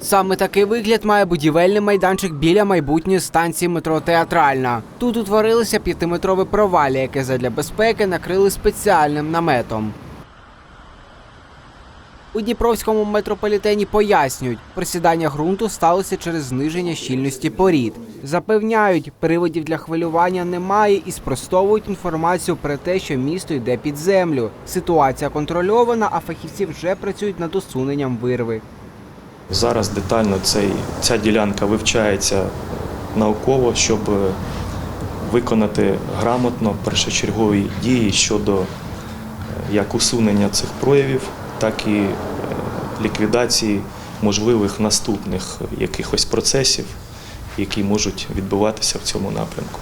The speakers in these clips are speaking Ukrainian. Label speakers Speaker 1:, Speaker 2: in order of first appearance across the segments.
Speaker 1: Саме такий вигляд має будівельний майданчик біля майбутньої станції метро Театральна. Тут утворилося п'ятиметрове провалля, яке задля безпеки накрили спеціальним наметом. У Дніпровському метрополітені пояснюють, просідання ґрунту сталося через зниження щільності порід. Запевняють, приводів для хвилювання немає і спростовують інформацію про те, що місто йде під землю. Ситуація контрольована, а фахівці вже працюють над усуненням вирви.
Speaker 2: Зараз детально цей, ця ділянка вивчається науково, щоб е, виконати грамотно першочергові дії щодо е, як усунення цих проявів, так і е, ліквідації можливих наступних якихось процесів, які можуть відбуватися в цьому напрямку.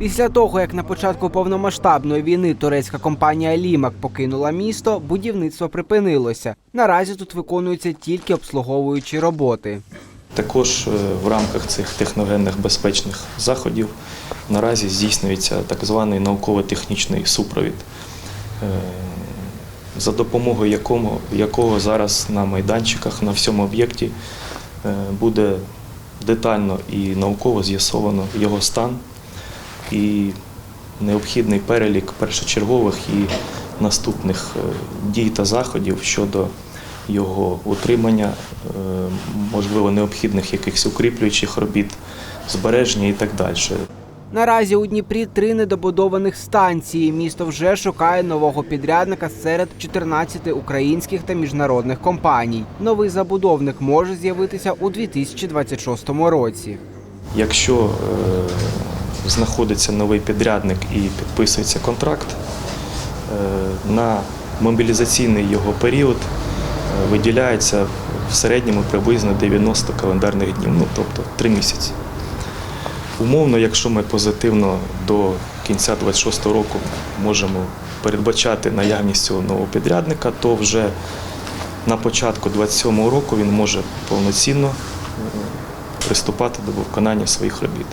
Speaker 1: Після того, як на початку повномасштабної війни турецька компанія Лімак покинула місто, будівництво припинилося. Наразі тут виконуються тільки обслуговуючі роботи.
Speaker 2: Також е, в рамках цих техногенних безпечних заходів наразі здійснюється так званий науково-технічний супровід, е, за допомогою якого, якого зараз на майданчиках на всьому об'єкті е, буде детально і науково з'ясовано його стан і необхідний перелік першочергових і наступних е, дій та заходів щодо його утримання, е, можливо, необхідних якихось укріплюючих робіт, збереження і так далі.
Speaker 1: Наразі у Дніпрі три недобудованих станції. Місто вже шукає нового підрядника серед 14 українських та міжнародних компаній. Новий забудовник може з'явитися у 2026 році.
Speaker 2: Якщо е, знаходиться новий підрядник і підписується контракт, е, на мобілізаційний його період е, виділяється в середньому приблизно 90 календарних днів, ну тобто 3 місяці. Умовно, якщо ми позитивно до кінця 26 року можемо передбачати наявність цього нового підрядника, то вже на початку 27 року він може повноцінно е, приступати до виконання своїх робіт.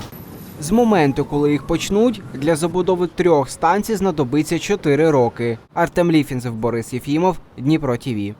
Speaker 1: З моменту, коли їх почнуть, для забудови трьох станцій знадобиться 4 роки. Артем Ліфінцев, Борис Єфімов, Дніпро ТІВІ.